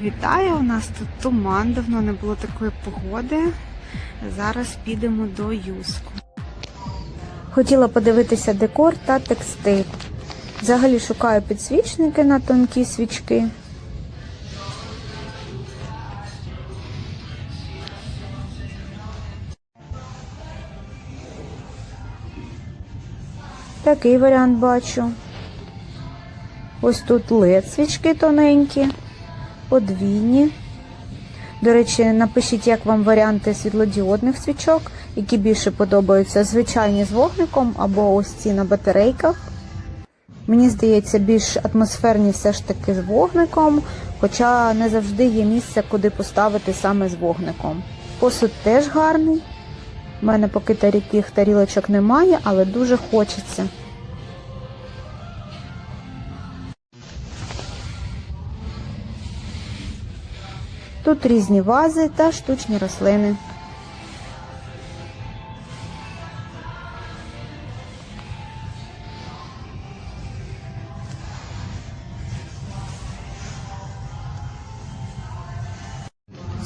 Вітаю! У нас тут туман, давно не було такої погоди. Зараз підемо до Юску. Хотіла подивитися декор та текстиль. Взагалі шукаю підсвічники на тонкі свічки. Такий варіант бачу. Ось тут LED свічки тоненькі, подвійні. До речі, напишіть, як вам варіанти світлодіодних свічок, які більше подобаються звичайні з вогником або ось ці на батарейках. Мені здається, більш атмосферні все ж таки з вогником, хоча не завжди є місце, куди поставити саме з вогником. Посуд теж гарний. У мене поки таких тарілочок немає, але дуже хочеться. Тут різні вази та штучні рослини.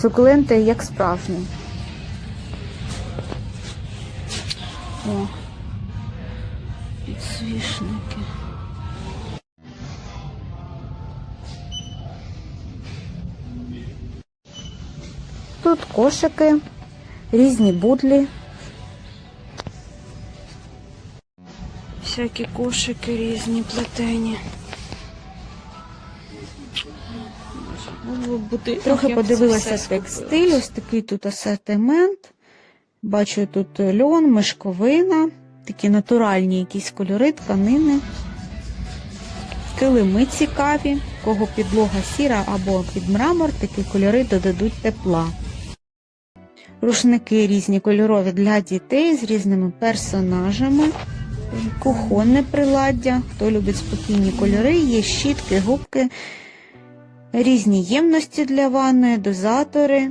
Сукуленти як справжні. О, кошики, різні будлі. Всякі кошики різні плетені. Трохи подивилася текстиль, ось такий тут асортимент. Бачу тут льон, мешковина, такі натуральні якісь кольори, тканини. Килими цікаві, кого підлога сіра або під мрамор, такі кольори додадуть тепла. Рушники різні кольорові для дітей з різними персонажами. Кухонне приладдя. Хто любить спокійні кольори, є щітки, губки, різні ємності для ванної, дозатори.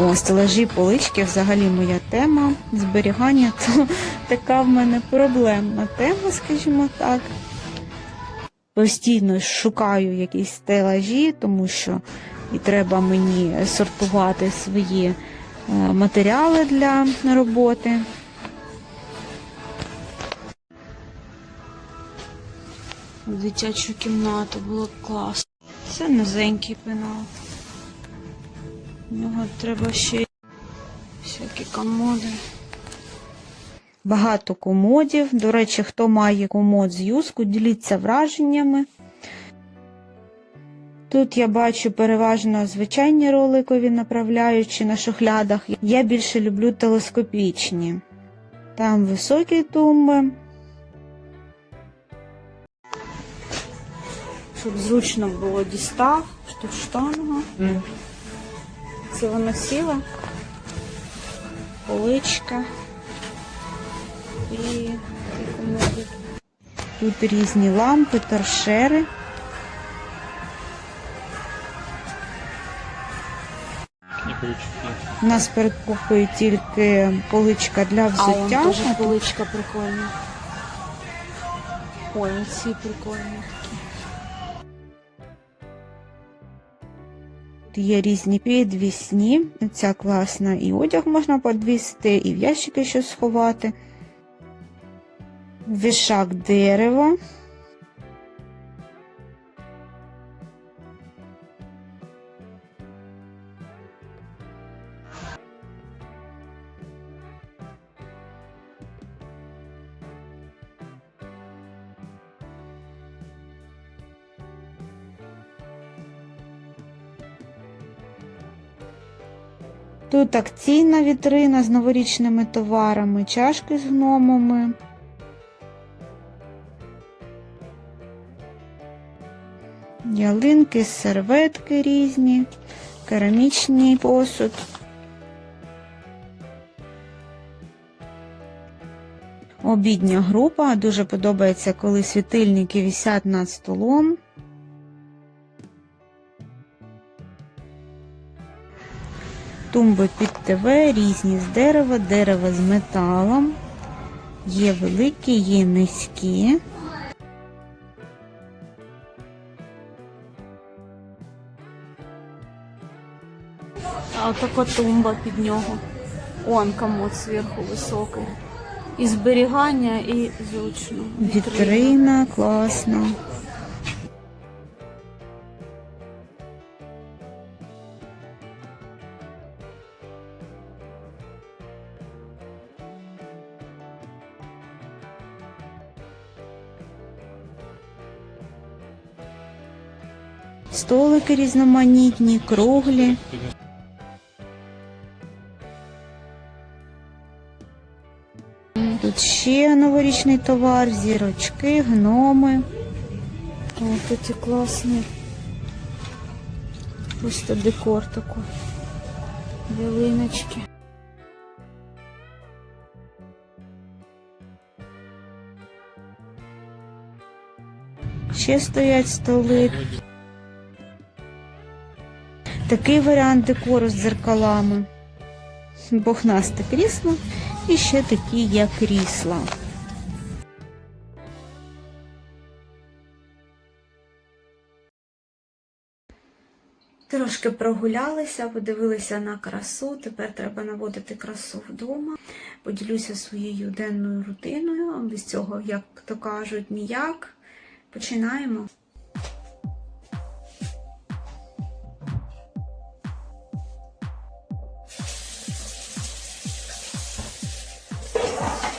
О, стелажі полички взагалі моя тема. Зберігання то така в мене проблемна тема, скажімо так. Постійно шукаю якісь стелажі, тому що і треба мені сортувати свої е, матеріали для роботи. Дитячу кімнату було класно. Це низенький пенал. У нього треба ще всякі комоди. Багато комодів. До речі, хто має комод з юску, діліться враженнями. Тут я бачу переважно звичайні роликові направляючі на шухлядах. Я більше люблю телескопічні. Там високі тумби. Щоб зручно було дістав, тут штанга. Це воно сіла, поличка і і комоди. Тут різні лампи, торшери. У нас перед кухою тільки поличка для взуття. А, теж поличка прикольна. Ой, ці прикольні такі. Є різні підвісні. Ця класна. І одяг можна подвісти, і в ящики щось сховати. Вішак дерева. Тут акційна вітрина з новорічними товарами, чашки з гномами. Ялинки, серветки різні, керамічний посуд. Обідня група. Дуже подобається, коли світильники висять над столом. Тумби під ТВ, різні з дерева, дерева з металом. Є великі, є низькі. А отака тумба під нього. Он комод зверху високий. І зберігання, і зручно. Вітрина класна. Столики різноманітні, круглі. Ще новорічний товар, зірочки, гноми. О, такі класні. Ось тут декор такий. Ялиночки. Ще стоять столи. Такий варіант декору з дзеркалами. Бохнасте крісло і ще такі є крісла. Трошки прогулялися, подивилися на красу. Тепер треба наводити красу вдома. Поділюся своєю денною рутиною. Без цього, як то кажуть, ніяк. Починаємо.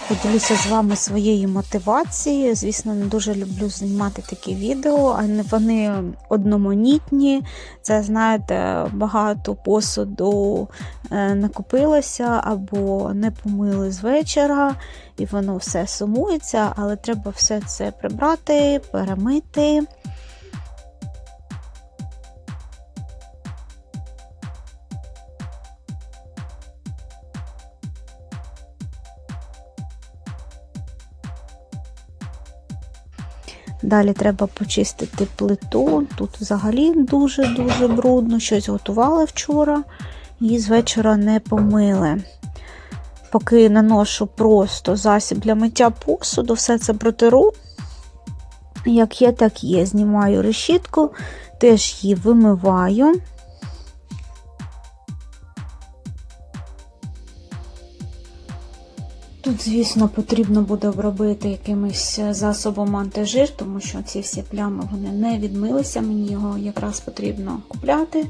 Поділюся з вами своєю мотивацією. Звісно, не дуже люблю знімати такі відео, а вони одноманітні. Це, знаєте, багато посуду е, накопилося або не помили з вечора, і воно все сумується, але треба все це прибрати, перемити. Далі треба почистити плиту. Тут взагалі дуже-дуже брудно. Щось готували вчора і з вечора не помили. Поки наношу просто засіб для миття посуду, все це протиру. Як є, так є. Знімаю решітку, теж її вимиваю. Тут, звісно, потрібно буде обробити якимось засобом антижир, тому що ці всі плями вони не відмилися. Мені його якраз потрібно купляти.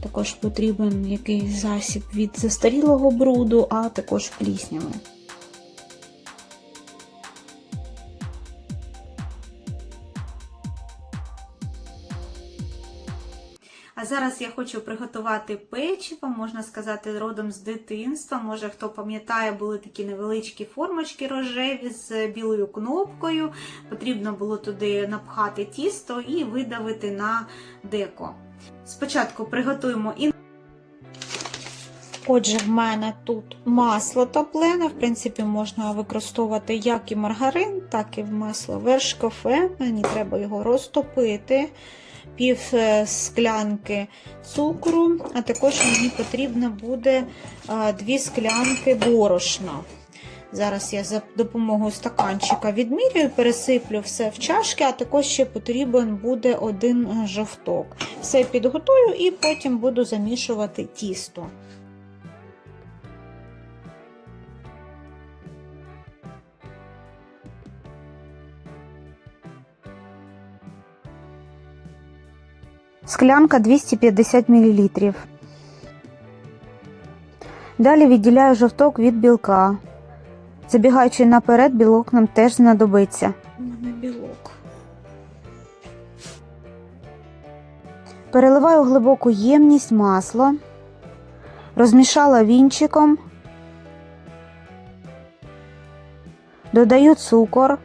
Також потрібен якийсь засіб від застарілого бруду, а також плісняви. А зараз я хочу приготувати печиво, можна сказати, родом з дитинства. Може, хто пам'ятає, були такі невеличкі формочки рожеві з білою кнопкою. Потрібно було туди напхати тісто і видавити на деко. Спочатку приготуємо і. Отже, в мене тут масло топлене. В принципі, можна використовувати як і маргарин, так і масло вершкофе. Мені треба його розтопити пів е, склянки цукру, а також мені потрібно буде е, дві склянки борошна. Зараз я за допомогою стаканчика відмірюю, пересиплю все в чашки, а також ще потрібен буде один жовток. Все підготую і потім буду замішувати тісто. Склянка 250 мл. Далі відділяю жовток від білка. Забігаючи наперед, білок нам теж знадобиться. Білок. Переливаю в глибоку ємність масло, розмішала вінчиком, додаю цукор.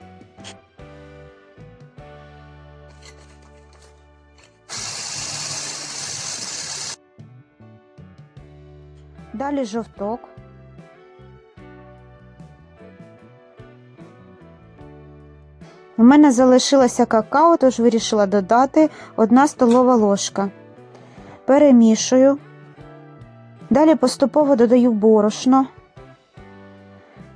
Далі жовток. У мене залишилося какао, тож вирішила додати 1 столова ложка. Перемішую. Далі поступово додаю борошно.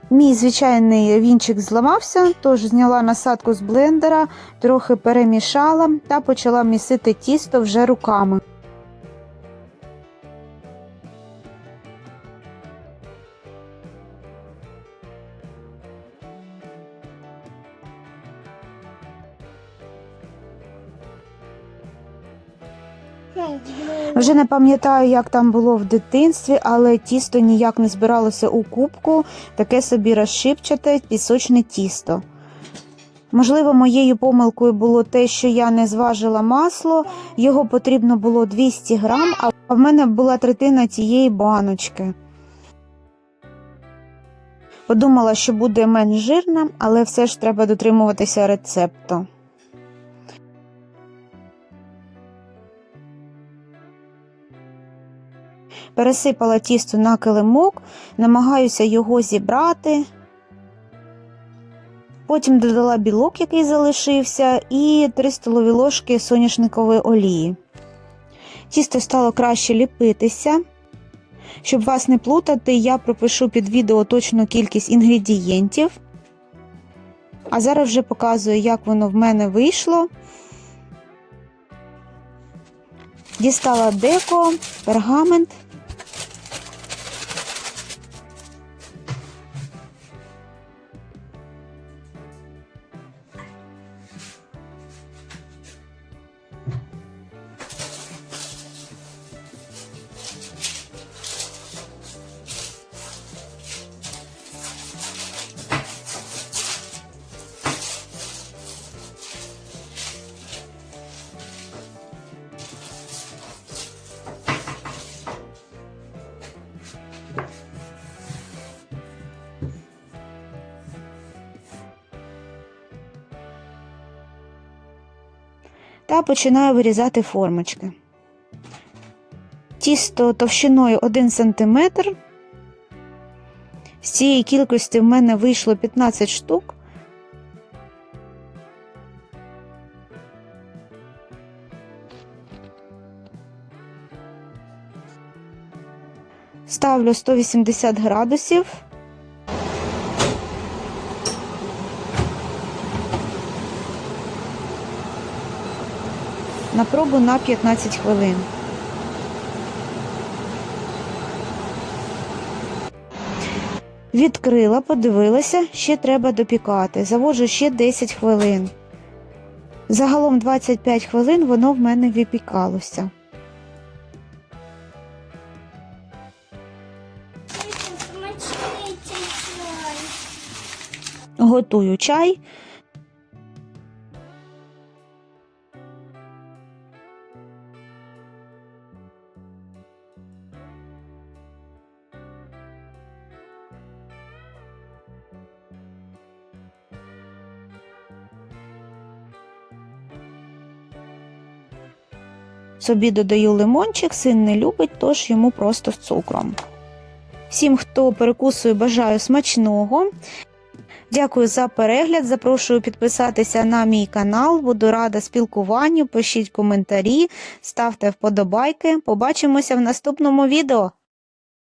Мій звичайний вінчик зламався, тож зняла насадку з блендера, трохи перемішала та почала місити тісто вже руками. Вже не пам'ятаю, як там було в дитинстві, але тісто ніяк не збиралося у кубку, таке собі розшипчате пісочне тісто. Можливо, моєю помилкою було те, що я не зважила масло, його потрібно було 200 грам, а в мене була третина цієї баночки. Подумала, що буде менш жирним, але все ж треба дотримуватися рецепту. Пересипала тісто на килимок, намагаюся його зібрати. Потім додала білок, який залишився, і 3 столові ложки соняшникової олії. Тісто стало краще ліпитися. Щоб вас не плутати, я пропишу під відео точну кількість інгредієнтів. А зараз вже показую, як воно в мене вийшло. Дістала деко, пергамент. Та починаю вирізати формочки. Тісто товщиною 1 см. З цієї кількості в мене вийшло 15 штук. Ставлю 180 градусів. На пробу на 15 хвилин. Відкрила, подивилася, ще треба допікати. Заводжу ще 10 хвилин. Загалом 25 хвилин воно в мене випікалося. Готую чай. Собі додаю лимончик, син не любить, тож йому просто з цукром. Всім, хто перекусує, бажаю смачного. Дякую за перегляд. Запрошую підписатися на мій канал. Буду рада спілкуванню. Пишіть коментарі, ставте вподобайки. Побачимося в наступному відео.